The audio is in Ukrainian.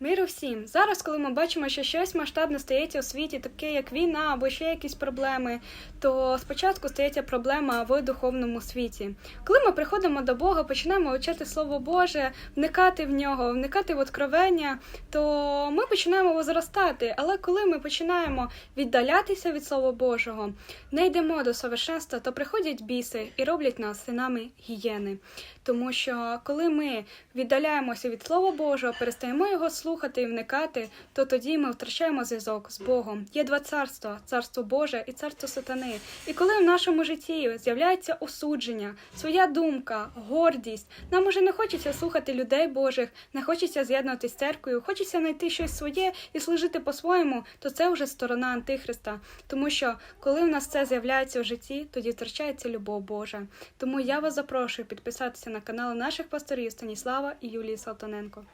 Миру всім. Зараз, коли ми бачимо, що щось масштабне стається у світі, таке як війна або ще якісь проблеми, то спочатку стається проблема в духовному світі. Коли ми приходимо до Бога, починаємо вчити Слово Боже, вникати в нього, вникати в откровення, то ми починаємо возростати. Але коли ми починаємо віддалятися від Слова Божого, не йдемо до совершенства, то приходять біси і роблять нас синами гієни. Тому що коли ми віддаляємося від Слова Божого, перестаємо його слухати і вникати, то тоді ми втрачаємо зв'язок з Богом. Є два царства: царство Боже і царство сатани. І коли в нашому житті з'являється осудження, своя думка, гордість, нам уже не хочеться слухати людей Божих, не хочеться з'єднуватися з церквою, хочеться знайти щось своє і служити по-своєму, то це вже сторона Антихриста. Тому що коли в нас це з'являється в житті, тоді втрачається любов Божа. Тому я вас запрошую підписатися на канали наших пасторів Станіслава і Юлії Салтаненко.